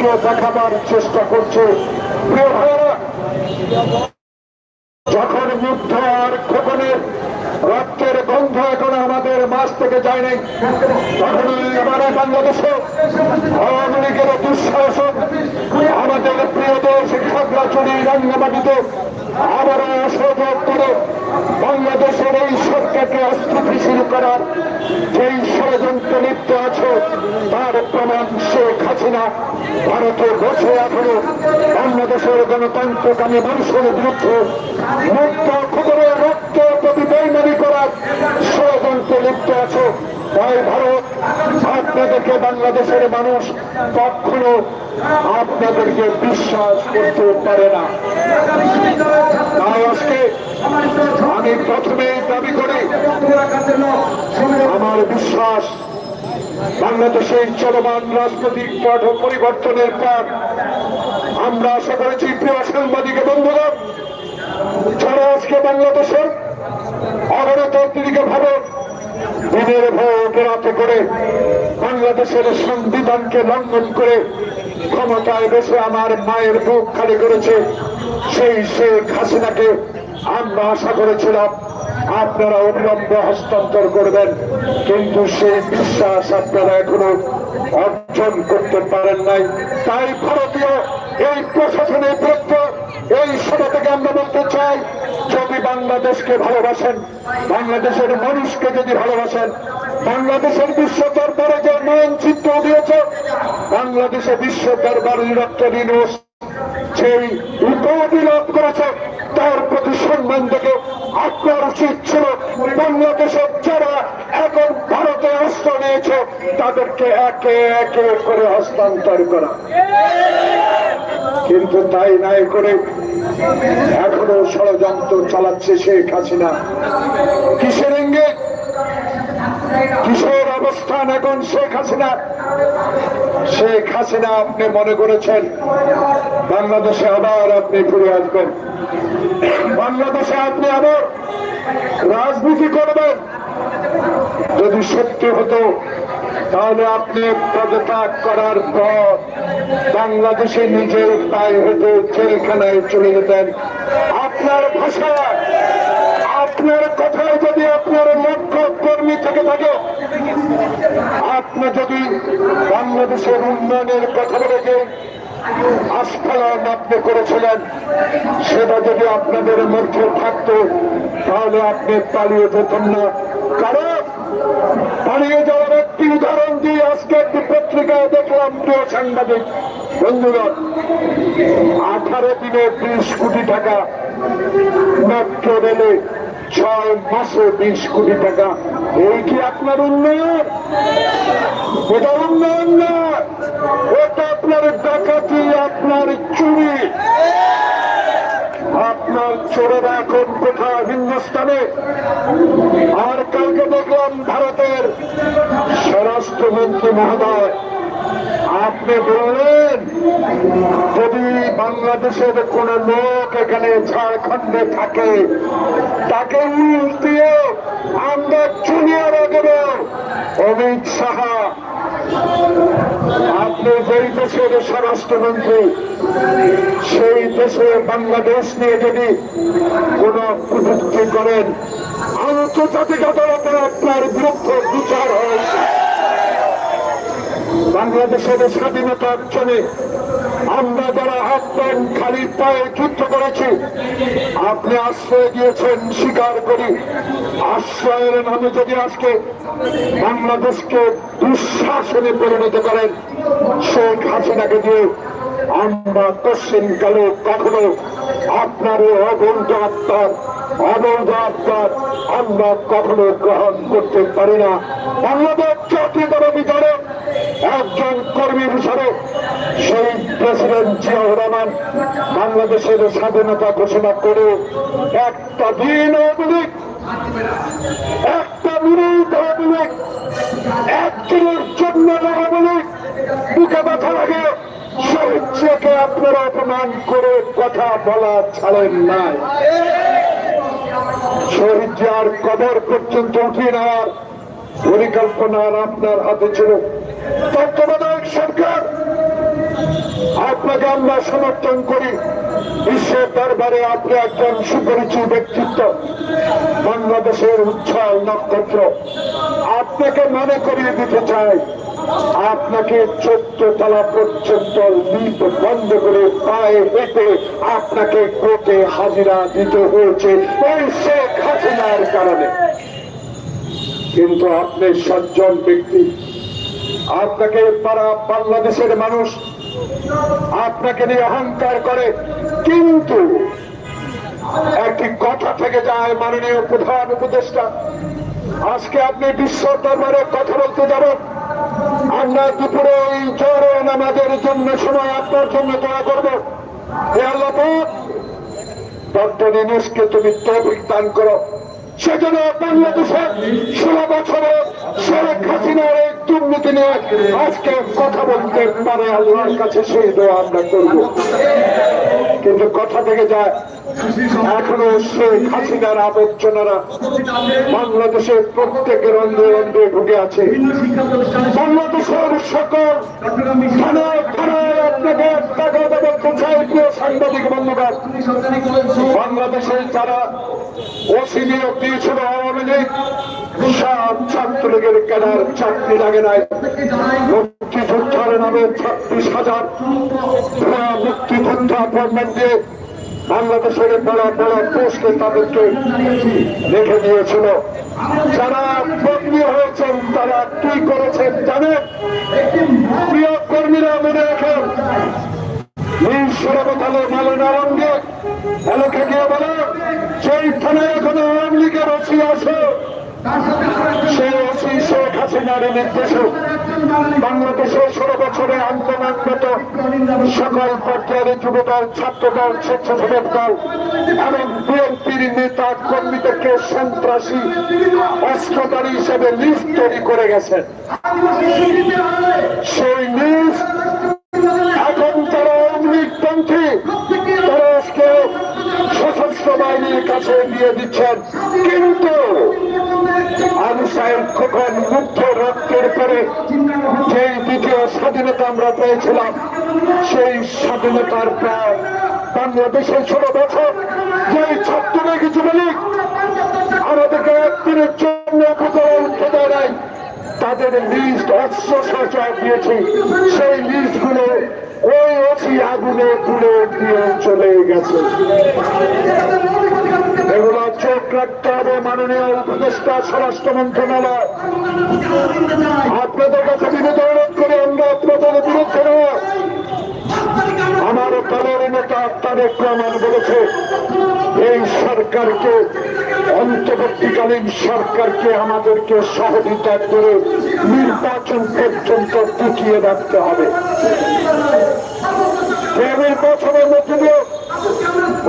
মানুষকে দেখাবার চেষ্টা করছে। যখন মুগ্ধ আর খোকনের রক্তের গন্ধ এখন আমাদের মাছ থেকে যায় নাই, তখনই এবারে বাংলাদেশে আওয়ামী লীগের দুঃসাহসক আমাদের প্রিয় দেশ খাগড়াছড়ি রাঙ্গামাটিতে আবারও অসহযোগ করে বাংলাদেশের এই সরকারকে অস্থিতিশীল করার যেই হাসিনা ভারতে বসে এখনও বাংলাদেশের গণতন্ত্রকামী মানুষের বিরুদ্ধে মুক্ত খবরের রক্ত প্রতি বেইমানি করার ষড়যন্ত্রে লিপ্ত আছে। তাই ভারত, আপনাদেরকে বাংলাদেশের মানুষ কখনো আপনাদেরকে বিশ্বাস করতে পারে না। তাই আজকে আমি প্রথমেই দাবি করি, আমার বিশ্বাস বাংলাদেশের চলমান রাজনৈতিক পট পরিবর্তনের পর আমরা আশা করেছি, প্রিয় সাংবাদিক বন্ধুগণ যারা আজকে বাংলাদেশের অগণতান্ত্রিক ভাবে দিনের ভোট রাতে করে বাংলাদেশের সংবিধানকে লঙ্ঘন করে ক্ষমতায় বসে আমার মায়ের বুক খালি করেছে সেই শেখ হাসিনাকে আমরা আশা করেছিলাম। আপনারা অবিলম্বে হস্তান্তর করবেন, কিন্তু সেই বিশ্বাস আপনারা এখনও অর্জন করতে পারেন নাই। তাই ভারতীয় এই প্রশাসনের বিরুদ্ধে এই সভা থেকে আমরা বলতে চাই, যদি বাংলাদেশকে ভালোবাসেন, বাংলাদেশের মানুষকে যদি ভালোবাসেন, বাংলাদেশের বিশ্ব দরবারে যে মানচিত্র দিয়েছে, বাংলাদেশে বিশ্ব দরবারে ডক্টর ইউনুস সেই উপাধি লাভ করেছে, তার প্রতি সম্মান থেকে আপনার উচিত ছিল। বাংলাদেশের যারা এখন ভারতে অস্ত্র নিয়েছে, তাদেরকে একে একে করে হস্তান্তর করা। কিন্তু তাই নাই করে এখনও ষড়যন্ত্র চালাচ্ছে শেখ হাসিনা। কিসের ইঙ্গিত? কিশোর অবস্থান এখন শেখ হাসিনা? শেখ হাসিনা আপনি মনে করেছেন? বাংলাদেশে আবার আপনি ফিরে আসবেন। বাংলাদেশে আপনি আবার রাজনীতি করবেন। যদি সত্যি হতো, তাহলে আপনি পদত্যাগ করার পর বাংলাদেশে নিজের পায়ে হেঁটে জেলখানায় চলে যেতেন। আপনার ভাষা থেকে থাকে। আপনি যদি বাংলাদেশের উন্নয়নের কথা বলে যে আপনি করেছিলেন, সেটা যদি আপনাদের মধ্যে থাকতো, তাহলে আপনি পালিয়ে যেতেন না। কারণ পালিয়ে যাওয়ার একটি উদাহরণ দিয়ে আজকে একটি পত্রিকায় দেখলাম, প্রিয় সাংবাদিক বন্ধুগণ আঠারো দিনে বিশ কোটি টাকা মেট্রো রেলে ছয় মাসে বিশ কোটি টাকা। এই কি আপনার উন্নয়ন? এটা উন্নয়ন না, এটা আপনার ডাকাতি, আপনার চুরি। আপনার চোরেরা এখন কোথায়? হিন্দুস্তানে আর কালকে দেখলাম ভারতের স্বরাষ্ট্রমন্ত্রী মহোদয় আপনি বললেন, যদি বাংলাদেশের কোন লোক এখানে ঝাড়খণ্ডে থাকে, তাকে উল দিয়ে আমরা চুনিয়ে রাখব অমিত শাহা, আপনি যেই দেশের স্বরাষ্ট্রমন্ত্রী, সেই দেশে বাংলাদেশ নিয়ে যদি কোন কুযুক্তি করেন, আন্তর্জাতিক আদালতে আপনার বিরুদ্ধে বিচার বাংলাদেশের স্বাধীনতা অর্জনে আমরা যারা হাত খালি পায়ে যুদ্ধ করেছি, আপনি আশ্রয় দিয়েছেন স্বীকার করি। আশ্রয়ের নামে যদি আজকে বাংলাদেশকে দুঃশাসনে পরিণত করেন, শেখ হাসিনাকে দিয়ে আমরা পশ্চিম কালে কখনো আপনার অবৈধ আত্মার অবৈধ আত্মার আমরা কখনো গ্রহণ করতে পারি না। বাংলাদেশ জাতীয়তার ভিতরে একজন কর্মী হিসাবে সেই প্রেসিডেন্ট জিয়াউর রহমান বাংলাদেশের স্বাধীনতা ঘোষণা করে একটা দিন আওয়ামী একটা মিনিট লীগ, একদিনের জন্য লীগ বুকে ব্যথা লাগে। শহীদ আপনারা অপমান করে কথা বলা ছাড়েন নাই। শহীদ জিয়ার কবর পর্যন্ত উঠিয়ে নেওয়ার পরিকল্পনা আপনার হাতে ছিল। তত্ত্বাবধায়ক সরকার, আপনাকে আমরা সমর্থন করি। বিশ্বের দরবারে আপনি একজন সুপরিচিত ব্যক্তিত্ব, বাংলাদেশের উচ্ছল নক্ষত্র। আপনাকে মনে করিয়ে দিতে চাই, আপনাকে চোদ্দ তলা পর্যন্ত লিপ বন্ধ করে পায়ে হেঁটে আপনাকে কোর্টে হাজিরা দিতে হয়েছে ওই শেখ হাসিনার কারণে। কিন্তু আপনি সজ্জন ব্যক্তি আপনাকে পারা বাংলাদেশের মানুষ আপনাকে নিয়ে অহংকার করে, কিন্তু একটি কথা থেকে যায় মাননীয় প্রধান উপদেষ্টা। আজকে আপনি বিশ্ব দরবারে কথা বলতে যাবেন। আমরা দুপুরে ওই জোরে আমাদের জন্য সময় আপনার জন্য দোয়া করব। হে আল্লাহ ডক্টর ইনুসকে তুমি তৌফিক দান করো। সেজন্য বাংলাদেশের ষোলো বছরে শেখ হাসিনার এই দুর্নীতি নিয়ে আজকে কথা বলতে পারে আল্লাহর কাছে সেই দোয়া আমরা করব। কিন্তু কথা থেকে যায় এখনও শেখ হাসিনার আবর্জনারা বাংলাদেশের প্রত্যেকের অন্ধে অন্ধে ঢুকে আছে। বাংলাদেশের সকল থানায় থানায় আপনাকে টাকা বলতে প্রিয় সাংবাদিক বন্ধুগণ, বাংলাদেশের যারা ওসি নিয়োগ দিয়েছিল আওয়ামী লীগ সব ছাত্রলীগের কেনার চাকরি লাগে নাই। মুক্তিযোদ্ধার নামে ছাব্বিশ হাজার মুক্তিযোদ্ধা অ্যাপয়েন্টমেন্ট দিয়ে বাংলাদেশের বড় বড় পোস্টে তাদেরকে রেখে দিয়েছিল। যারা বদলি হয়েছেন, তারা কি করেছেন জানেন? প্রিয় কর্মীরা মনে রাখেন সেই থানায় এখনও আওয়ামী লীগের আছে। সেই শেখ হাসিনার নির্দেশে স্বেচ্ছাসেবক দল এবং বিএনপির সন্ত্রাসী, অস্ত্রধারী হিসেবে লিস্ট তৈরি করে গেছেন। সেই লিস্ট সশস্ত্র বাহিনীর কাছে দিয়ে দিচ্ছেন। কিন্তু আবু সাহেব খোকন মুক্ত রক্তের পরে সেই দ্বিতীয় স্বাধীনতা আমরা পেয়েছিলাম, সেই স্বাধীনতার প্রায় বাংলাদেশের ষোলো বছর যে ছাত্রলীগ, যুবলীগ আমাদেরকে একদিনের জন্য উঠতে দেয় তাদের লিস্ট অস্ত্র সরচার দিয়েছে। সেই লিস্টগুলো ওই অসি আগুনে তুলে দিয়ে চলে গেছে। এগুলো চোখ রাখতে হবে মাননীয় উপদেষ্টা, স্বরাষ্ট্র মন্ত্রণালয়। আপনাদের কাছে বিনোদ করে, আমরা আপনাদের বিরুদ্ধে আমার দলের নেতা তারেক রহমান বলেছে, এই সরকারকে অন্তর্বর্তীকালীন সরকারকে আমাদেরকে সহযোগিতা করে নির্বাচন পর্যন্ত টিকিয়ে রাখতে হবে। মধ্যে দিয়ে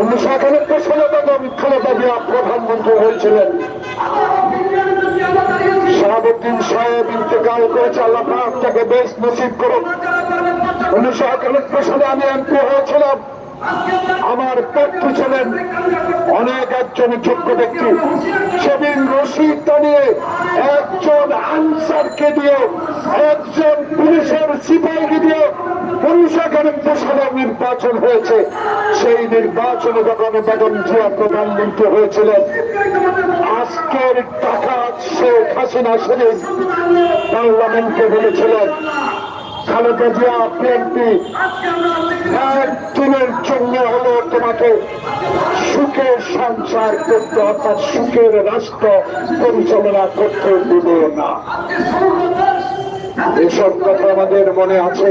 উনিশশো একানব্বই সালে বেগম খালেদা প্রধানমন্ত্রী হয়েছিলেন শাহাবুদ্দিন সাহেব ইন্তেকাল করেছে, আল্লাহ তাকে বেশ নসিব করুন উনিশশো একানব্বই সালে আমি এমপি হয়েছিলাম। আমার পক্ষে ছিলেন অনেক একজন যোগ্য ব্যক্তি। সেদিন রশিদ টানিয়ে একজন আনসারকে দিয়ে, একজন পুলিশের সিপাহীকে দিয়ে একানব্বই সালে নির্বাচন হয়েছে। সেই নির্বাচনে যখন বেগম জিয়া প্রধানমন্ত্রী হয়েছিলেন। আজকের টাকা শেখ হাসিনা শরীফ পার্লামেন্টে বলেছিলেন খালেদা জিয়া একটি একদিনের জন্য হলো তোমাকে সুখের সংসার করতে, অর্থাৎ সুখের রাষ্ট্র পরিচালনা করতে দিব না। এসব কথা আমাদের মনে আছে।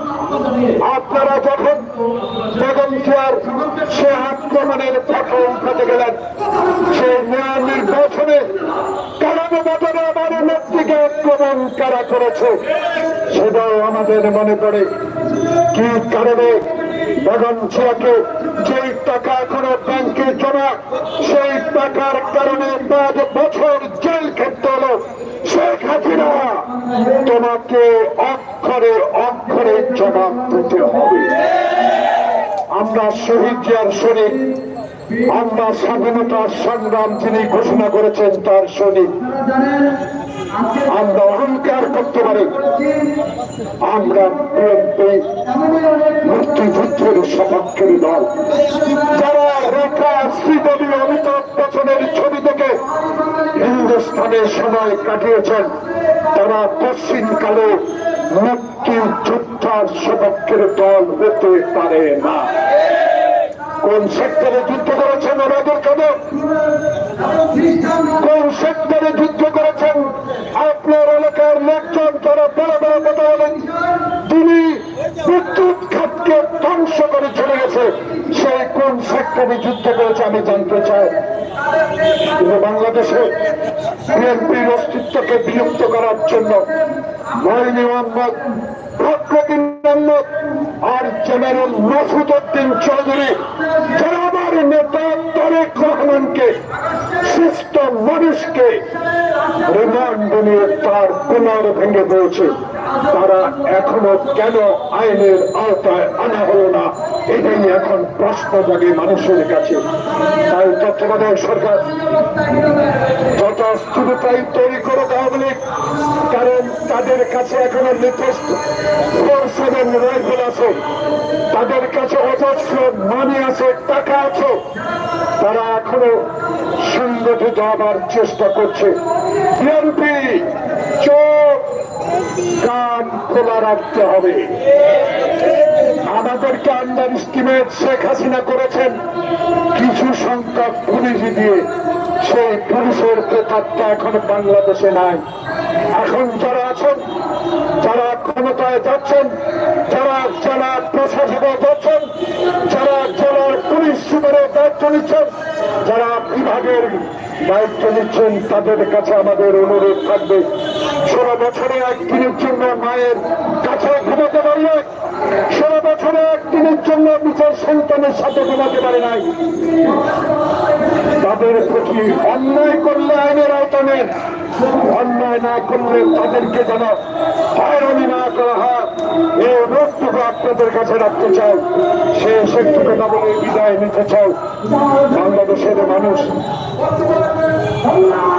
আপনারা যখন বেগম জিয়ার সে আক্রমণের পথে উঠাতে গেলেন সে মেয়র নির্বাচনে কারণ বদলে আমার নেত্রীকে আক্রমণ কারা করেছে, সেটাও আমাদের মনে পড়ে। কি কারণে বেগম জিয়াকে যে টাকা এখনও ব্যাংকে জমা, সেই টাকার কারণে পাঁচ বছর জেল খেতে হলো। শেখ হাসিনা, তোমাকে অক্ষরে অক্ষরে জবাব দিতে হবে। আমরা শহীদ জিয়ার শরীর, আমরা স্বাধীনতার সংগ্রাম যিনি ঘোষণা করেছেন তার শরীর। আমরা অহংকার করতে পারি। আমরা মুক্তিযুদ্ধের সপক্ষের দল। যারা রেখা শ্রীদেবী অমিতাভ বচ্চনের ছবি থেকে হিন্দুস্তানে সময় কাটিয়েছেন তারা প্রাচীনকালে মুক্তি যোদ্ধার সপক্ষের দল হতে পারে না। কোন সেক্টরে যুদ্ধ করেছেন ওনাদের কেন কোন সেক্টরে যুদ্ধ করেছেন আপনার এলাকার লোকজন তারা বড় বড় কথা বলেন তিনি বিদ্যুৎ খাতকে ধ্বংস করে চলে গেছে সে সেক্টরে যুদ্ধ করেছে আমি জানতে চাই। কিন্তু বাংলাদেশে বিএনপির অস্তিত্বকে বিলুপ্ত করার জন্য মহিনী মোহাম্মদ আর জেনারেল চৌধুরী যারা নেতা তারেক রহমানকে, সুস্থ মানুষকে রিমান্ড নিয়ে তার পুনর ভেঙে দিয়েছে তারা এখনও কেন আইনের আওতায় আনা হলো না? এটাই এখন প্রশ্ন জাগে মানুষের কাছে। তাই তত্ত্বাবধায়ক সরকার যত স্থিরতাই তৈরি করে লীগ, কারণ তাদের কাছে এখনও লিটেস্ট ফোর রাইফেল আছে। তাদের কাছে অজস্র মানি আছে, টাকা আছে। তারা এখনও সংগঠিত হবার চেষ্টা করছে। বিএনপি চোখ, কান খোলা রাখতে হবে। আমাদেরকে আন্ডার স্টিমেট শেখ হাসিনা করেছেন। কিছু সংখ্যক পুলিশ দিয়ে সেই পুলিশের প্রেতাত্মা এখন বাংলাদেশে নাই। এখন যারা আছেন, যারা ক্ষমতায় যাচ্ছেন, যারা জেলা প্রশাসনে যাচ্ছেন যারা জেলার পুলিশ সুপারের দায়িত্ব নিচ্ছেন, যারা বিভাগের দায়িত্ব নিচ্ছেন, তাদের কাছে আমাদের অনুরোধ থাকবে। ষোলো বছরে একদিনের জন্য মায়ের কাছে ঘুমাতে পারলে ষোলো বছরে একদিনের জন্য নিজের সন্তানের সাথে ঘুমাতে পারে নাই। তাদের প্রতি অন্যায় করলে আইনের আওতানের অন্যায় না করলে তাদেরকে যেন হয়রানি না করা হয়। এই অনুরোধটুকু আপনাদের কাছে রাখতে চাই। সে সেটুকু না বলে বিদায় নিতে চাই। বাংলাদেশের মানুষ,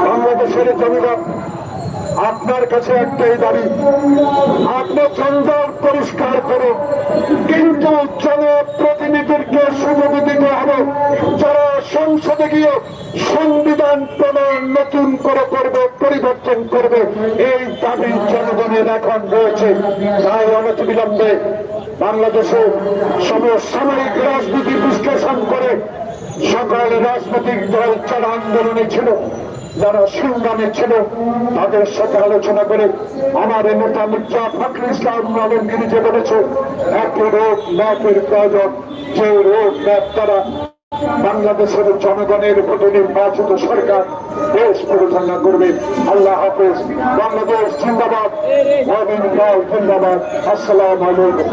বাংলাদেশের জনগণ আপনার কাছে একটাই দাবি আপনি জঞ্জাল পরিষ্কার করুন। কিন্তু জনপ্রতিনিধিদেরকে সুযোগ দিতে হবে। যারা সংসদে গিয়ে সংবিধান প্রণয়ন নতুন করে করবে, পরিবর্তন করবে, এই দাবি জনগণের এখন রয়েছে। তাই অনেক বিলম্বে বাংলাদেশে সমসাময়িক রাজনীতি বিশ্লেষণ করে সকল রাজনৈতিক দল যারা আন্দোলনে ছিল। যারা সংগ্রামে ছিল, তাদের সাথে আলোচনা করে আমার নেতা মির্জা ফখরুল ইসলাম আলমগিরি যে বলেছে, একই রোড ম্যাপের প্রয়োজন, যে রোড ম্যাপ তারা বাংলাদেশের জনগণের ভোটে নির্বাচিত সরকার দেশ পরিচালনা করবে। আল্লাহ হাফেজ। বাংলাদেশ জিন্দাবাদ। লাল জিন্দাবাদ। আসসালাম আলাইকুম।